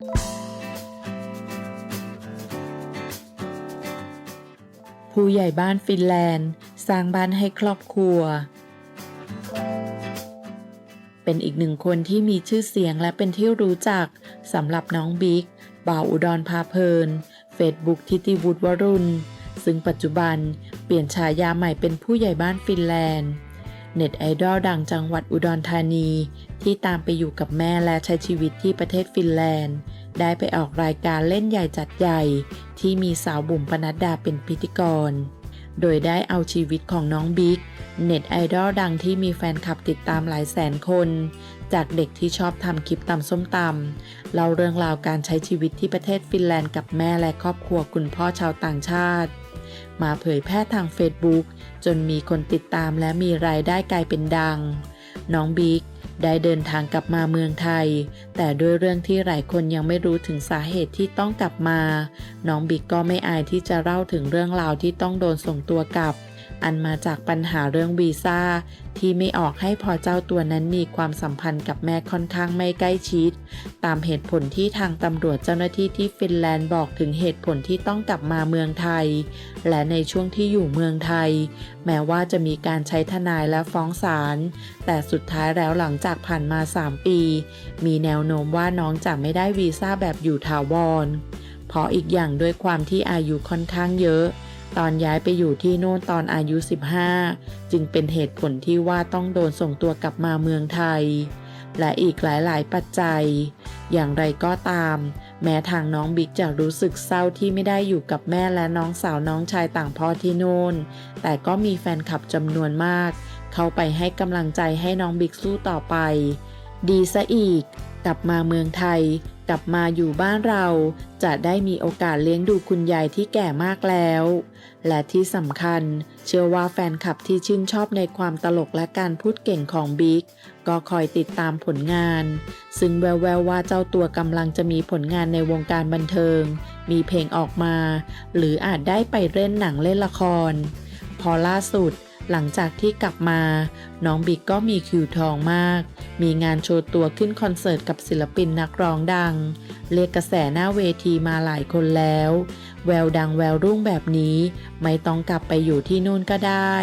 ผู้ใหญ่บ้านฟินแลนด์ สร้างบ้านให้ครอบครัว เป็นอีกหนึ่งคนที่มีชื่อเสียงและเป็นที่รู้จักสำหรับน้องบิ๊กบ่าวอุดรพาเพลิน เฟซบุ๊กทิติวุฒิวรุณ ซึ่งปัจจุบันเปลี่ยนฉายาใหม่เป็นผู้ใหญ่บ้านฟินแลนด์ เน็ตไอดอลดังจังหวัดอุดรธานี ที่ตามไปอยู่กับแม่และใช้ชีวิตที่ประเทศฟินแลนด์ ได้ไปออกรายการเล่นใหญ่จัดใหญ่ ที่มีสาวบุ๋มปนัดดาเป็นพิธีกร โดยได้เอาชีวิตของน้องบิ๊กเน็ตไอดอลดังที่มีแฟนคลับติดตามหลายแสนคน จากเด็กที่ชอบทำคลิปตำส้มตำเล่าเรื่องราวการใช้ชีวิตที่ประเทศฟินแลนด์กับแม่และครอบครัวคุณพ่อชาวต่างชาติ มาเผยแพร่ทางเฟซบุ๊กจนมีคนติดตามและมีรายได้กลายเป็นดัง น้องบิ๊กได้เดินทางกลับมาเมืองไทย แต่ด้วยเรื่องที่หลายคนยังไม่รู้ถึงสาเหตุที่ต้องกลับมา น้องบิ๊กก็ไม่อายที่จะเล่าถึงเรื่องราวที่ต้องโดนส่งตัวกลับ อันมาจากปัญหาเรื่องวีซ่าที่ไม่ออกให้พอเจ้าตัวนั้นมีความสัมพันธ์กับแม่ค่อนข้างไม่ใกล้ชิด ตามเหตุผลที่ทางตำรวจเจ้าหน้าที่ที่ฟินแลนด์บอกถึงเหตุผลที่ต้องกลับมาเมืองไทย และในช่วงที่อยู่เมืองไทย แม้ว่าจะมีการใช้ทนายและฟ้องศาลแต่สุดท้ายแล้วหลังจากผ่านมา 3 ปี มีแนวโน้มว่าน้องจะไม่ได้วีซ่าแบบอยู่ถาวรเพราะอีกอย่างด้วยความที่อายุค่อนข้างเยอะ ตอนย้ายไปอยู่ที่โน่นตอนอายุ 15 จึงเป็นเหตุผลที่ว่าต้องโดนส่งตัวกลับมาเมืองไทย และอีกหลายๆ ปัจจัย อย่างไรก็ตาม แม้ทางน้องบิ๊กจะรู้สึกเศร้าที่ไม่ได้อยู่กับแม่และน้องสาวน้องชายต่างพ่อที่โน่น แต่ก็มีแฟนคลับจำนวนมาก เข้าไปให้กำลังใจให้น้องบิ๊กสู้ต่อไป ดีซะอีก กลับมาเมืองไทย กลับมาอยู่บ้านเรา จะได้มีโอกาสเลี้ยงดูคุณยายที่แก่มากแล้ว และที่สำคัญ เชื่อว่าแฟนคลับที่ชื่นชอบในความตลกและการพูดเก่งของบิ๊กก็คอยติดตามผลงาน ซึ่งแววๆว่าเจ้าตัวกำลังจะมีผลงานในวงการบันเทิง มีเพลงออกมา หรืออาจได้ไปเล่นหนังเล่นละคร พอล่าสุด หลังจากที่กลับมา น้องบิ๊กก็มีคิวทองมาก มีงานโชว์ตัวขึ้นคอนเสิร์ตกับศิลปินนักร้องดัง เรียกกระแสหน้าเวทีมาหลายคนแล้ว แววดังแววรุ่งแบบนี้ ไม่ต้องกลับไปอยู่ที่นู่นก็ได้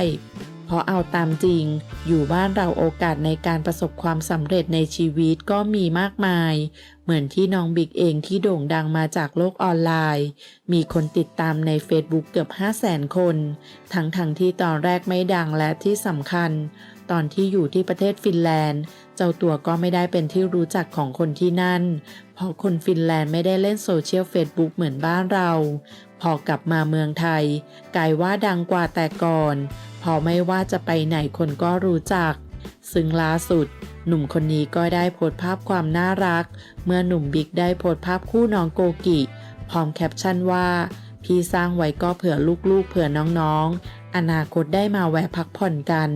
เพราะเอาตามจริง อยู่บ้านเราโอกาสในการประสบความสำเร็จในชีวิตก็มีมากมาย เหมือนที่น้องบิ๊กเองที่โด่งดังมาจากโลกออนไลน์ มีคนติดตามใน Facebook เกือบ 5 0 0แสนคน ทั้งๆทที่ตอนแรกไม่ดังและที่สำคัญ ตอนที่อยู่ที่ประเทศฟินแลนด์ เจ้าตัวก็ไม่ได้เป็นที่รู้จักของคนที่นั่น เพราะคนฟินแลนด์ไม่ได้เล่นโซเชียลเฟซบุ๊กเหมือนบ้านเรา พอกลับมาเมืองไทย กลายว่าดังกว่าแต่ก่อน พอไม่ว่าจะไปไหนคนก็รู้จัก ซึ่งล่าสุด หนุ่มคนนี้ก็ได้โพสต์ภาพความน่ารัก เมื่อหนุ่มบิ๊กได้โพสต์ภาพคู่น้องโกกิ พร้อมแคปชั่นว่า พี่สร้างไว้ก็เผื่อลูกๆเผื่อน้องๆอนาคตได้มาแวะพักผ่อนกัน